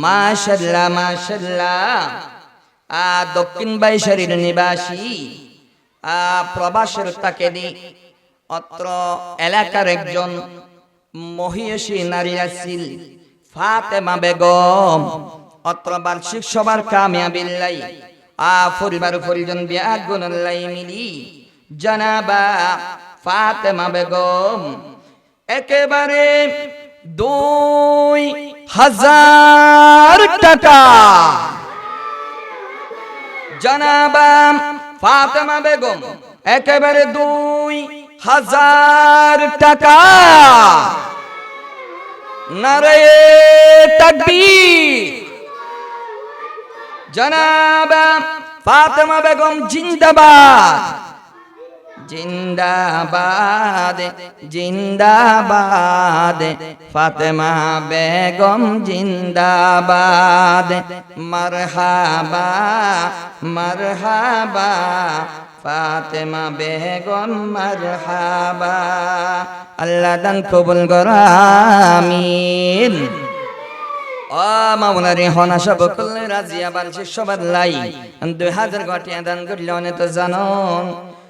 মাশাল্লাহ মাশাল্লাহ। আ, দক্ষিণ বাইশারীর নিবাসী, আ, প্রবাসের তাকেদি অত্র এলাকার একজন মহিষী নারী আছিল, ফাতেমা বেগম। অত্র বার্ষিক সবার কামিয়াবিল্লাই আ, পরিবার পরিজন বিয়া গুণাল্লাই মিলি, জানাবা ফাতেমা বেগম। একেবারে দুই হাজার টাকা। জানাবা ফাতেমা বেগম, একেবারে দুই হাজার টাকা। নারে তাকবীর। জানাবা ফাতেমা বেগম, জিন্দাবাদ। জিন্দাবাদ জিন্দাবাদ। ফাতেমা বেগম জিন্দাবাদ। মারহাবা মারহাবা। ফাতেমা বেগম, মারহাবা। আল্লাহ দান কবুল গরামিন মামলারে হনা সব করলে রাজিয়া বালছে সবার লাই। দুই হাজার গটিয়া দান করলে অনেক জানো।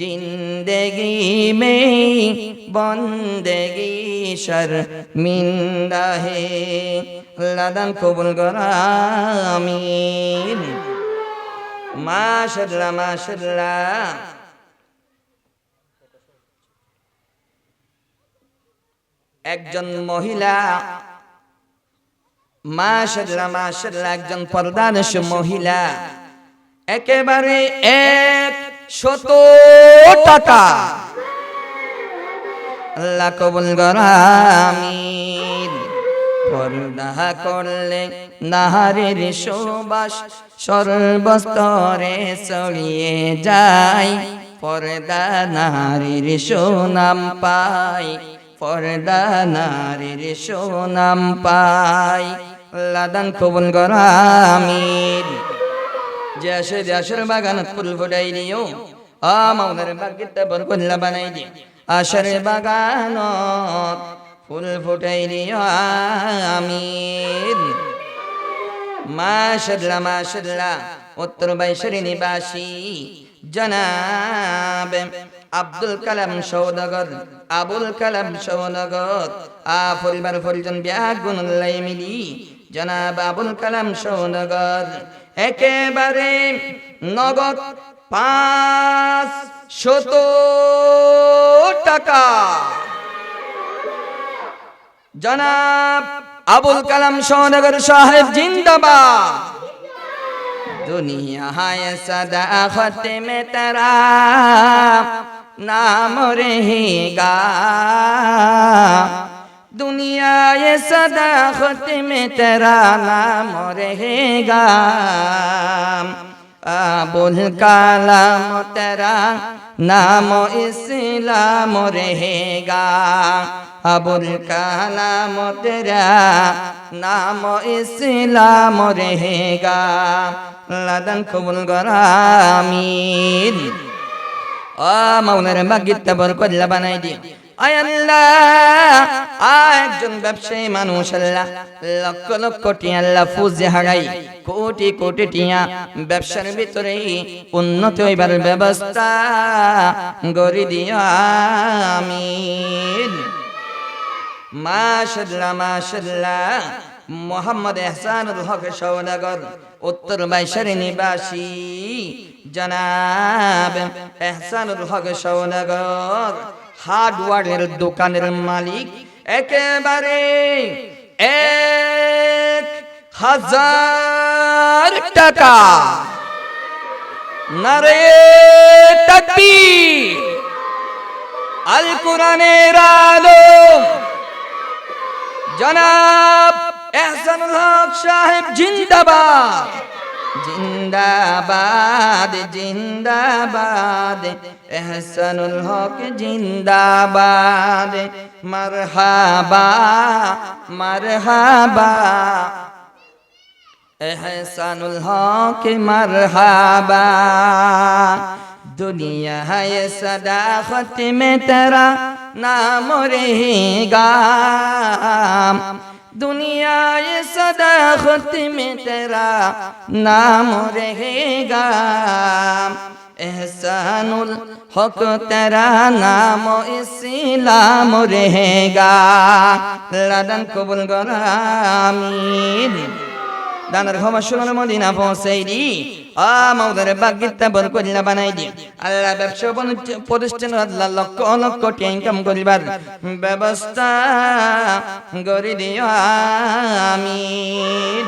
जिंदगी में बंदगी शर्मिंदा है लदन कबुल गरामीन माशाल्लाह माशाल्लाह একজন মহিলা মাশাল্লাহ মাশাল্লাহ একজন পর্দানস মহিলা একেবারে এক শত টাকা। আল্লাহ কবুল গরামিন পর্দা করলে নাহারের সুবাস সর্বস্তরে ছড়িয়ে যায়। পর্দা নারীর সুনাম পায়, পর্দা নারীর সুনাম পাই লাদান কবুল গরামিন যে আসে দেশের বাগান ফুল ফুটাই দিও। আ, মাউনের বাগিতে বরকল্লা বানাই দিও। আশার বাগান ফুল ফুটাই দিও আমিন মাশাল্লাহ মাশাল্লাহ উত্তর বাইশের নিবাসী জনাব আব্দুল কালাম সৌদাগর, আবুল কালাম সৌদাগর, আ, পরিবার পরিজন ব্যাগুন মিলি জনাব আবুল কালাম সৌদাগর। একেবারে নগদ পাঁচ শত টাকা। জনাব আবুল কালাম সহনগর সাহেব জিন্দাবাদ। দুনিয়া হায় সদা হতে মে তারা নাম রেহেগা। दुनिया ये सदा खत्म तेरा नाम रहेगा अबुल कलाम तेरा नाम इस्लाम रहेगा अबुल कलाम तेरा नाम इस्लाम रहेगा লাদান কবুল গরামিন ও মাওলার মাগিত বর কল্লা বানাই দিও আয় আল্লাহ আয় একজন ব্যবসায়ী মানুষ, আল্লাহ। লক্ষ লক্ষ টিয়া আল্লাহ ফুজে হারাই, কোটি কোটি টিয়া ব্যবসার ভিতরে উন্নতি হইবার ব্যবস্থা গড়ি দিও, আমিন। মাশাল্লাহ মাশাল্লাহ মোহাম্মদ এহসানুল হক সৌদাগর উত্তর বাইশের নিবাসী। জনাব এহসানুল হক সৌদাগর হার্ডওয়ারের দোকানের মালিক একেবারে এক হাজার টাকা। নারে তাকবীর। আল কোরআনের আলো। জনাব এহসানুল হক সাহেব জিন্দাবাদ। জিন্দাবাদ জিন্দাবাদ। এহসানুল হক জিন্দাবাদ। মারহাবা মারহাবা। এহসানুল হক মারহাবা। দুনিয়া হায় সদা খতমে তেরা নাম রেগা دنیا یہ صدا خط میں تیرا نام رہے گا এহসানুল হক তেরা নাম ইসলাম রেহেগা। লাদান কবুল গরামিন দানার ক্ষমা শুনুন মদিনা পৌঁছাই দি আ মাউদারে বাগিতা বল বানাই দি আল্লাহ ব্যবসা প্রতিষ্ঠান আল্লাহ লক্ষ লক্ষ ইনকাম করিবার ব্যবস্থা গড়ি দিও, আমিন।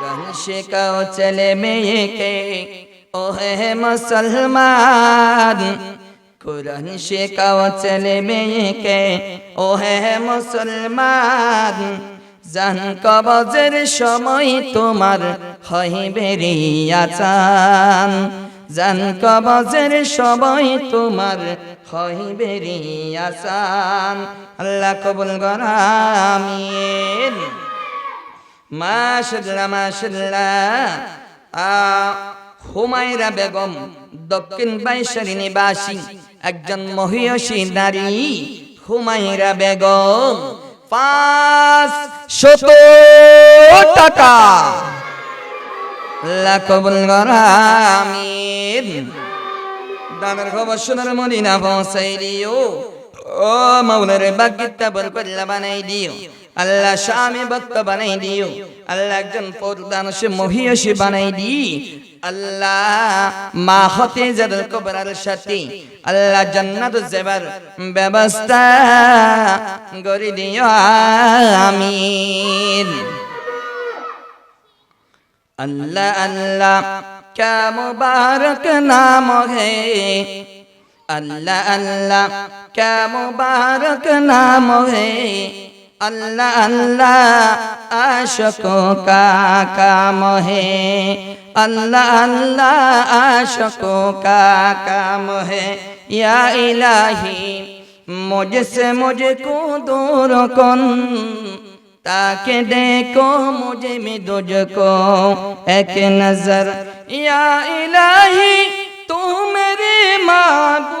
গান শেখাও ছেলে মেয়েকে ও হে মুসলমান কোরআন শেখাও ছেলে মেয়েকে ও হে মুসলমান। জান কবজের সময় তোমার হইবে রিয়াচান জান কবজের সময় তোমার হইবে রিয়াচান আল্লাহ কবুল গরামিন মাশাল্লাহ মাশাল্লাহ। আ, হুমায়রা বেগম, দক্ষিণ বাইশালী নিবাসী, একজন মহিয়সী নারী, হুমায়রা বেগম, পাঁচ শত টাকা। লাকবুল গরামিন দানের খবর শোনার মদিনা পৌঁছাই দিও। ও মাওলারে বাগিতা বল করলা বানাই দিও আল্লাহ স্বামী ভক্ত বানাই দিও আল্লাহ একজন পরদানসে মহিয়সী বানাই দি আল্লাহ মা হতে যাদের কবরার সাথে আল্লাহ জান্নাত যাবার ব্যবস্থা করে দিও আমিন अल्लाह अल्लाह क्या मुबारक नाम है अल्लाह अल्लाह क्या मुबारक नाम है अल्लाह अल्लाह आशकों का काम है अल्लाह अल्लाह आशकों का काम है या इलाही मुझसे मुझको दूर कौन ताकि देखो मुझे भी तुझको एक नजर या इलाही तू मेरे माबूद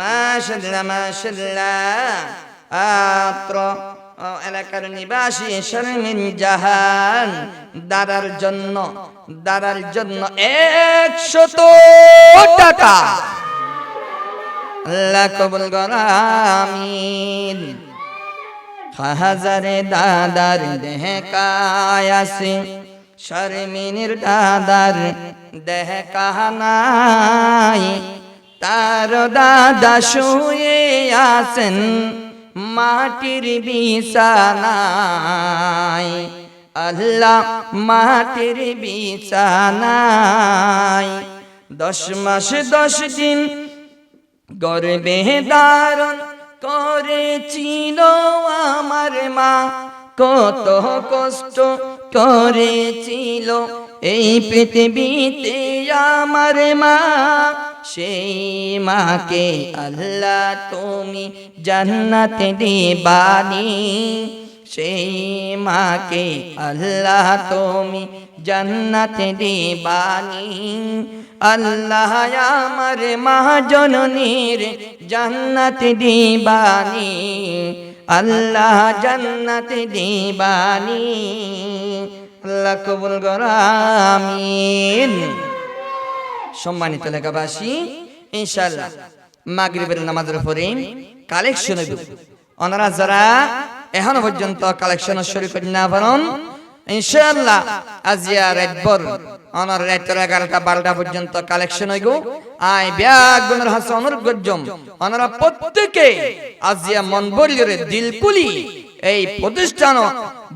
মাশাল্লাহ মাশাল্লাহ। আত্র এলাকার নিবাসী শর্মিন জাহান, দাদার জন্য দাদার জন্য একশত টাকা। কবুল গরামিন হাজারে দাদার দেহ কায়াসে শর্মিনীর দাদার দেহ কাহানাই তার দাদা শুয়ে আসেন মাটির বিছানায়। আল্লাহ মাটির বিছানায়। দশ মাস, দশ দিন গর্বে ধারণ করেছিল আমার মা। কত কষ্ট করেছিল এই পৃথিবীতে আমার মা। সেই মাকে আল্লাহ তুমি জান্নাতে দিবানি। সেই মাকে আল্লাহ তুমি জান্নাতে দিবানি। আল্লাহ আমার মহাজননীর জান্নাত দিবানি। আল্লাহ জান্নাত দিবানি। আল্লাহ কবুল গরামিন সম্মানিত লেখাবাসী ইনশাআল্লাহ, মাগরিবের নামাজের পরে কালেকশন ওনারা যারা এখনও পর্যন্ত কালেকশন শুরু করি না পারেন ইনশাআল্লাহ আজিয়া রাতভর অনার রাতের এগারোটা বারোটা পর্যন্ত কালেকশন হইব। আই ব্যাগ গুণের হাসে অনুরোধ করজম, ওনারা প্রত্যেকে আজিয়া মন বলিরে দিলকুলি, এই প্রতিষ্ঠান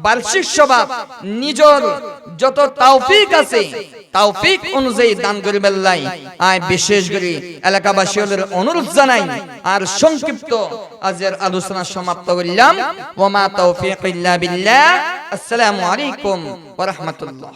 বার্ষিক সভা, নিজর যত তাওফিক আছে তাওফিক অনুযায়ী দান করে লাই আয় বিশেষ করে এলাকাবাসীদের অনুরোধ জানাই। আর সংক্ষিপ্ত আজের আলোচনা সমাপ্ত করলাম। ওমা তৌফিক ইল্লা বিল্লাহ। আসসালামু আলাইকুম ওয়া রাহমাতুল্লাহ।